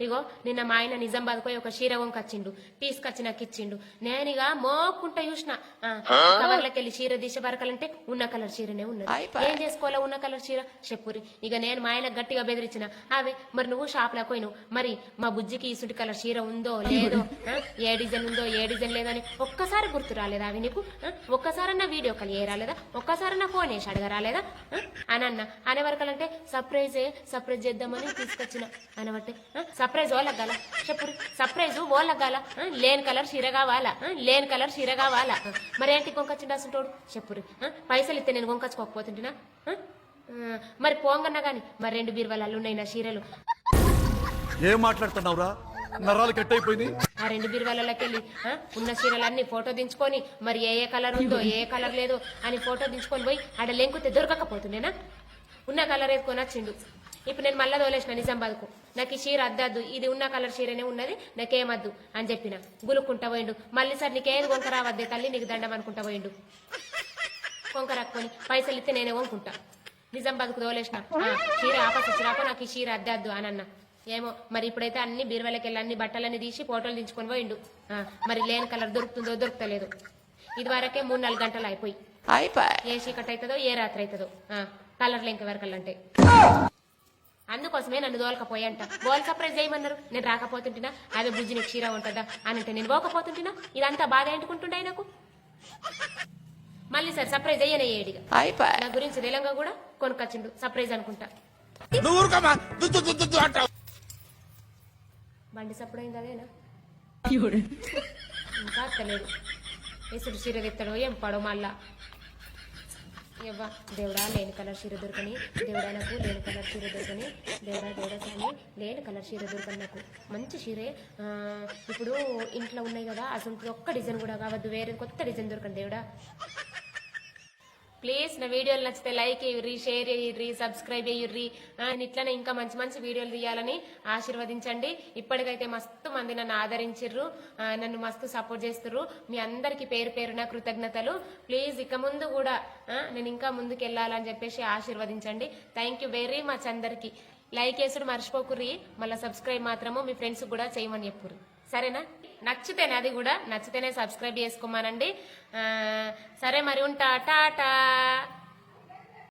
ఇగో నిన్న మా ఆయన నిజామాబాద్ పోయి ఒక చీర వంకొచ్చిండు తీసుకొచ్చి నాకు ఇచ్చిండు. నేను ఇక మోకుంటా చూసిన. కవర్లకి వెళ్ళి చీర తీసే వరకలంటే ఉన్న కలర్ చీరనే ఉన్నది. ఏం చేసుకోవాలో ఉన్న కలర్ చీర? చెప్పురి. ఇక నేను మా ఆయన గట్టిగా బెదిరించిన. అవి మరి నువ్వు షాప్లో పోయినావు. మరి మా బుజ్జికి ఇసుటి కలర్ చీర ఉందో లేదో ఏ డిజైన్ ఉందో ఏ డిజైన్ లేదో అని ఒక్కసారి గుర్తు రాలేదా అవి నీకు? ఒక్కసారన్నా వీడియో కాల్ ఏ రాలేదా? ఒక్కసారన్నా ఫోన్ వేసి అడగ రాలేదా? ఆ, అని అన్న అనే వరకలంటే సర్ప్రైజ్ సర్ప్రైజ్ చేద్దామని తీసుకొచ్చిన అనబట్టి సర్ప్రైజ్ ఓలగ్గాల చెప్పురి. సర్ప్రైజ్ ఓలగ్గాల లేని కలర్ చీర కావాలా. లేని కలర్ చీర కావాలా. ఆ, మరి ఏంటి కొంకొచ్చిండు అసంటోడు? చెప్పురి. పైసలు ఇస్తే నేను కొంకొచ్చుకోకపోతుంటినా ఆ? ఆ, మరి పోంగన్నా గాని మరి రెండు బీరువాళ్ళు ఉన్నాయి నా చీరలు. ఏం మాట్లాడుతున్నావురా? నరాలు కట్ అయిపోయింది ఆ రెండు బీరువాలలోకి వెళ్ళి ఉన్న చీరలన్నీ ఫోటో దించుకొని మరి ఏ ఏ కలర్ ఉందో ఏ కలర్ లేదో అని ఫోటో దించుకొని పోయి ఆడ లెంకుతే దొరకకపోతుండేనా? ఉన్న కలర్ వేసుకొని వచ్చిండు ఇప్పుడు నేను మళ్ళా తోలేసిన నిజామాబాద్కు నాకు ఈ చీర అద్దద్దు ఇది ఉన్న కలర్ చీరనే ఉన్నది నాకేమద్దు అని చెప్పిన. గులుక్కుంటా పోయిండు. మళ్ళీ సార్ నీకేది వంక రావద్దే తల్లి నీకు దండం అనుకుంటా పోయిండు. రాక్కొని పైసలు ఇస్తే నేనే వంకుంటా నిజామాబాద్కు తోలేసిన. చీర ఆపస్ వచ్చిరాకో నాకు ఈ చీర అద్దద్దు అని అన్న. ఏమో మరి ఇప్పుడైతే అన్ని బీరువాలకి వెళ్ళి అన్ని బట్టలన్నీ తీసి ఫోటోలు దించుకొని పోయిండు. మరి లేని కలర్ దొరుకుతుందో దొరుకుతలేదు. ఇది వరకే మూడు నాలుగు గంటలు అయిపోయి. ఏ చీకటి అవుతుందో ఏ రాత్రి అవుతుందో ఆ, కలర్లు ఇంక వరకలంటే అందుకోసమే నన్ను దోలకపోయంట గోల్ సర్ప్రైజ్ చేయమన్నారు. నేను రాకపోతుంటినా? అదే బుజ్జి నీకు క్షీర ఉంటుందా? అని అంటే నేను పోకపోతుంటినా? ఇదంతా బాధ ఏంటుకుంటుండే నాకు? మళ్ళీ సార్ సర్ప్రైజ్ అయ్యనే ఏడిగా. నా గురించి తెలంగా కూడా కొనుక్కొచ్చిండు. సర్ప్రైజ్ అనుకుంటా. బండి సప్పుడు అయింది అదేనా ఇంకా తెలియదు ఎసుడు చీర తెస్తాడో ఏం పడో మళ్ళా. ఎవ్వ దేవుడా లేని కలర్ చీర దొరకని. దేవుడా నాకు లేని కలర్ చీర దొరకని. దేవుడా దేవుడా స్వామి లేని కలర్ చీర దొరకని నాకు. మంచి చీరే. ఇప్పుడు ఇంట్లో ఉన్నాయి కదా అసలు ఒక్క డిజైన్ కూడా కావద్దు. వేరే కొత్త డిజైన్ దొరకండి దేవుడా. ప్లీజ్ నా వీడియోలు నచ్చితే లైక్ ఇవ్వరి షేర్ చేయుర్రి సబ్స్క్రైబ్ చేయుర్రి అండ్ ఇట్లనే ఇంకా మంచి మంచి వీడియోలు తీయాలని ఆశీర్వదించండి. ఇప్పటికైతే మస్తు మంది నన్ను ఆదరించిర్రు. నన్ను మస్తు సపోర్ట్ చేస్తుర్రు. మీ అందరికి పేరు పేరున కృతజ్ఞతలు. ప్లీజ్ ఇక ముందు కూడా నేను ఇంకా ముందుకు వెళ్ళాలని చెప్పేసి ఆశీర్వదించండి. థ్యాంక్ యూ వెరీ మచ్ అందరికి. లైక్ వేసుడు మర్చిపోకుర్రి. మళ్ళీ సబ్స్క్రైబ్ మాత్రము మీ ఫ్రెండ్స్ కూడా చేయమని చెప్పుర్రు. సరేనా? నచ్చితేనే అది కూడా నచ్చితేనే సబ్స్క్రైబ్ చేసుకోమానండి. సరే మరి ఉంటా టాటా.